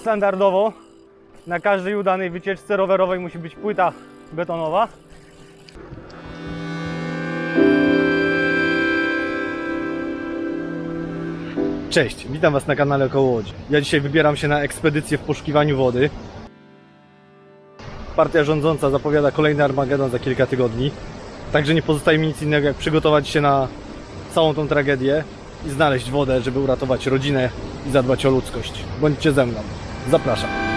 Standardowo na każdej udanej wycieczce rowerowej musi być płyta betonowa. Cześć, witam Was na kanale Około Łodzi. Ja dzisiaj wybieram się na ekspedycję w poszukiwaniu wody. Partia rządząca zapowiada kolejny Armagedon za kilka tygodni. Także nie pozostaje mi nic innego jak przygotować się na całą tą tragedię i znaleźć wodę, żeby uratować rodzinę i zadbać o ludzkość. Bądźcie ze mną. Zapraszam.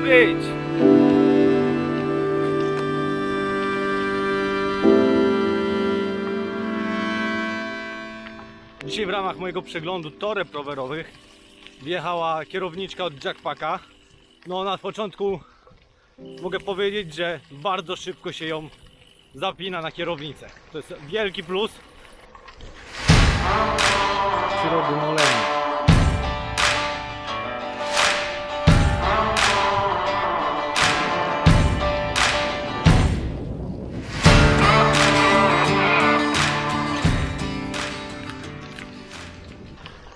Być. Dzisiaj w ramach mojego przeglądu toreb rowerowych wjechała kierowniczka od Jackpacka. No na początku mogę powiedzieć, że bardzo szybko się ją zapina na kierownicę. To jest wielki plus. Przyrody moleni.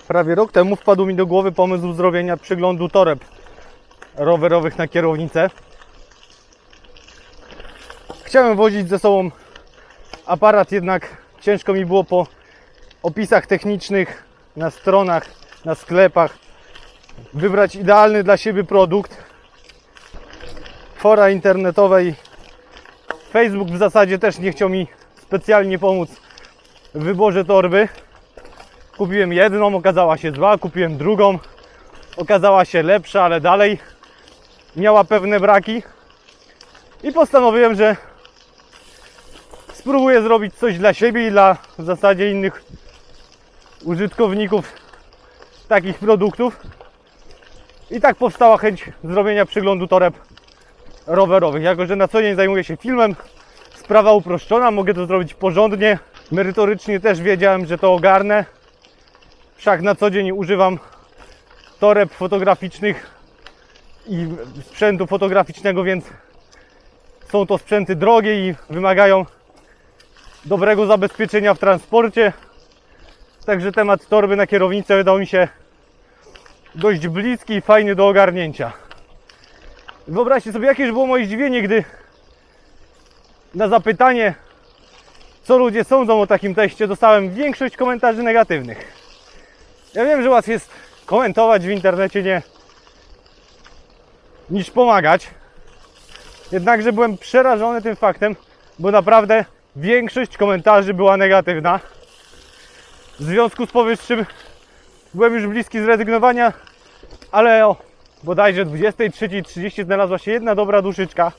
Prawie rok temu wpadł mi do głowy pomysł zrobienia przeglądu toreb rowerowych na kierownicę. Chciałem wozić ze sobą aparat, jednak ciężko mi było po opisach technicznych na stronach, na sklepach wybrać idealny dla siebie produkt. Fora internetowej Facebook w zasadzie też nie chciał mi specjalnie pomóc w wyborze torby. Kupiłem jedną, okazała się zła, kupiłem drugą, okazała się lepsza, ale dalej miała pewne braki. I postanowiłem, że spróbuję zrobić coś dla siebie i dla w zasadzie innych użytkowników takich produktów. I tak powstała chęć zrobienia przeglądu toreb rowerowych. Jako, że na co dzień zajmuję się filmem, sprawa uproszczona, mogę to zrobić porządnie. Merytorycznie też wiedziałem, że to ogarnę. Wszak na co dzień używam toreb fotograficznych i sprzętu fotograficznego, więc są to sprzęty drogie i wymagają dobrego zabezpieczenia w transporcie. Także temat torby na kierownicę wydał mi się dość bliski i fajny do ogarnięcia. Wyobraźcie sobie, jakież było moje zdziwienie, gdy na zapytanie, co ludzie sądzą o takim teście, dostałem większość komentarzy negatywnych. Ja wiem, że łatwiej jest komentować w internecie nie niż pomagać. Jednakże byłem przerażony tym faktem, bo naprawdę większość komentarzy była negatywna. W związku z powyższym byłem już bliski zrezygnowania, ale o bodajże 23.30 znalazła się jedna dobra duszyczka,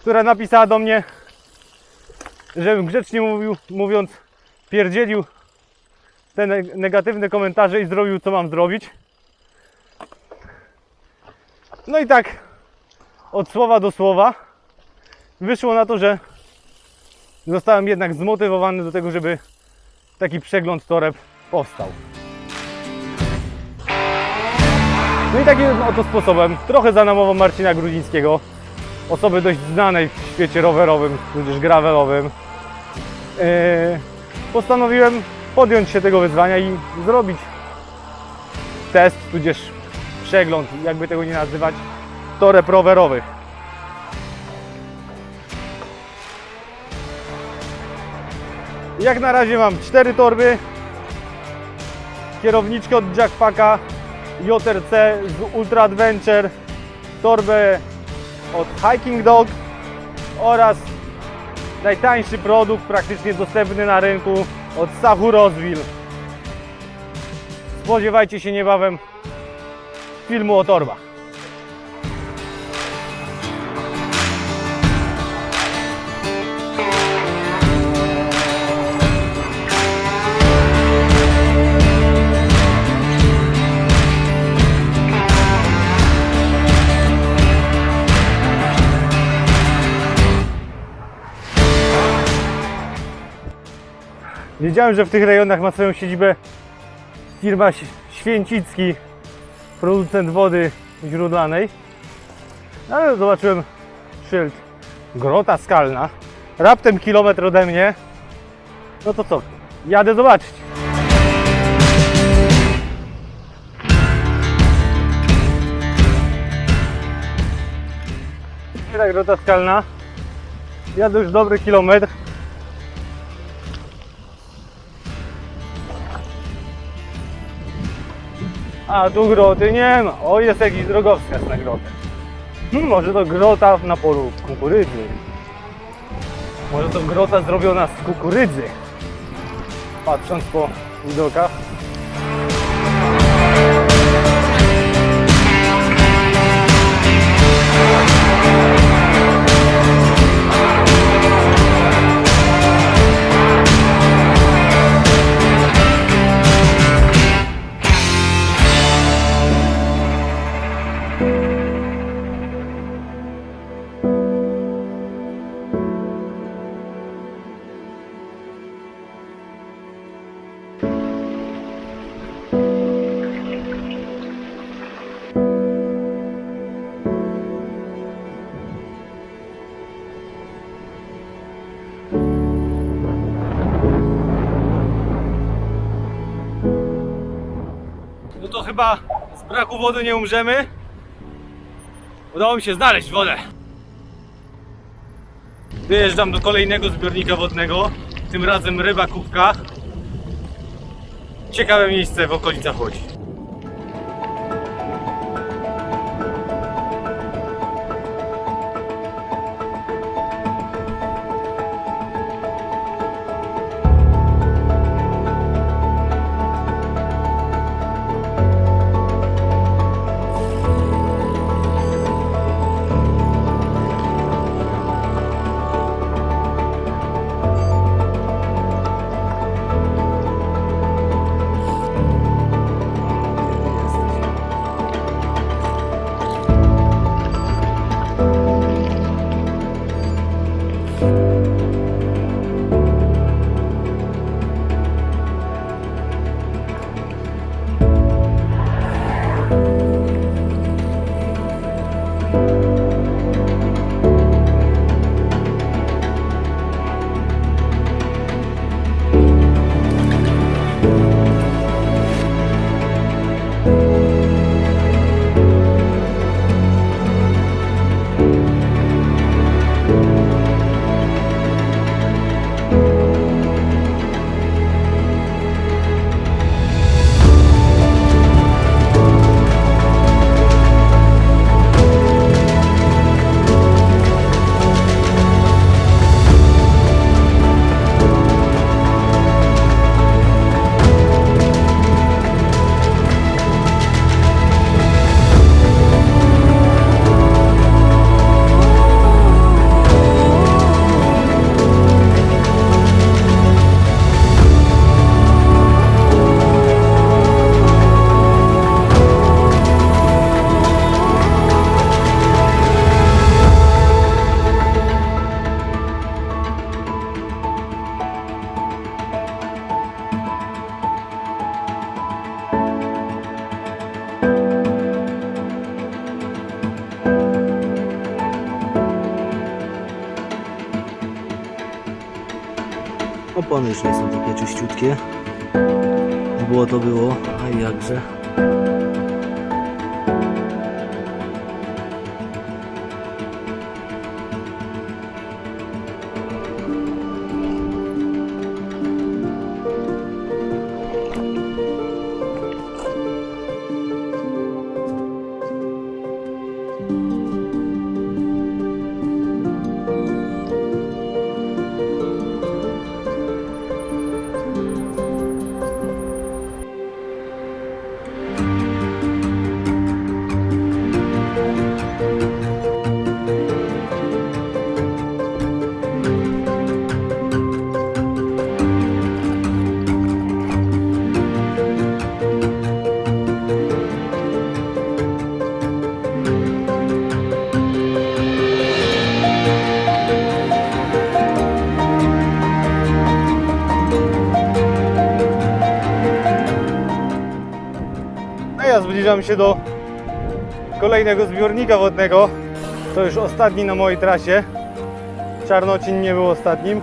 która napisała do mnie, żebym grzecznie mówił, mówiąc, pierdzielił te ne- negatywne komentarze i zrobił co mam zrobić. No i tak od słowa do słowa wyszło na to, że zostałem jednak zmotywowany do tego, żeby taki przegląd toreb powstał. No i takim oto sposobem, trochę za namową Marcina Grudzińskiego, osoby dość znanej w świecie rowerowym, tudzież gravelowym, yy, postanowiłem podjąć się tego wyzwania i zrobić test, tudzież przegląd, jakby tego nie nazywać, toreb rowerowych. Jak na razie mam cztery torby, kierowniczkę od Jackpacka, JRC z Ultra Adventure, torbę od Hiking Dog oraz najtańszy produkt praktycznie dostępny na rynku od Sahu Rosville. Spodziewajcie się niebawem filmu o torbach. Wiedziałem, że w tych rejonach ma swoją siedzibę firma Święcicki, producent wody źródlanej. Ale zobaczyłem szyld Grota Skalna, raptem kilometr ode mnie. No to co, jadę zobaczyć. Tak, Grota Skalna. Jadę już dobry kilometr. A tu groty nie ma. O, jest jakiś drogowskaz na grotę. Hmm, może to grota na polu kukurydzy. Może to grota zrobiona z kukurydzy. Patrząc po widokach. Chyba z braku wody nie umrzemy. Udało mi się znaleźć wodę. Wyjeżdżam do kolejnego zbiornika wodnego. Tym razem ryba kubka. Ciekawe miejsce w okolicach Łodzi. Opony już nie są takie czyściutkie. Było to było, a jakże. Zbliżam się do kolejnego zbiornika wodnego. To już ostatni na mojej trasie. Czarnocin nie był ostatnim.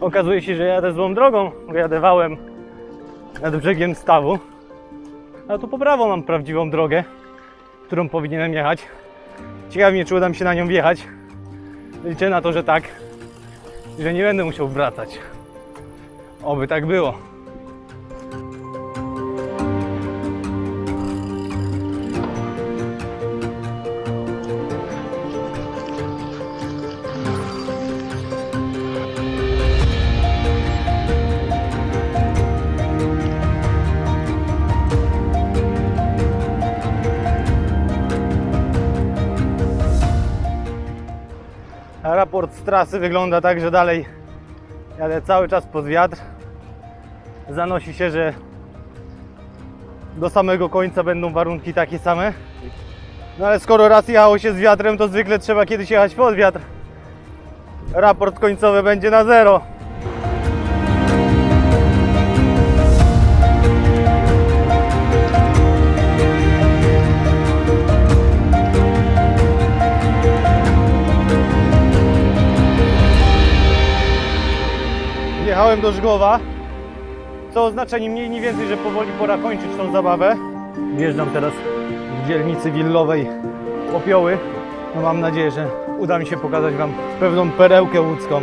Okazuje się, że jadę złą drogą, bo jadę wałem nad brzegiem stawu. A tu po prawo mam prawdziwą drogę, którą powinienem jechać. Ciekawi mnie, czy uda mi się na nią wjechać. Liczę na to, że tak. Że nie będę musiał wracać. Oby tak było. Raport z trasy wygląda tak, że dalej jadę cały czas pod wiatr. Zanosi się, że do samego końca będą warunki takie same. No ale skoro raz jechało się z wiatrem, to zwykle trzeba kiedyś jechać pod wiatr. Raport końcowy będzie na zero. Jechałem do Żgowa, co oznacza ni mniej, ni więcej, że powoli pora kończyć tą zabawę. Wjeżdżam teraz w dzielnicy willowej Popioły. No mam nadzieję, że uda mi się pokazać Wam pewną perełkę łódzką.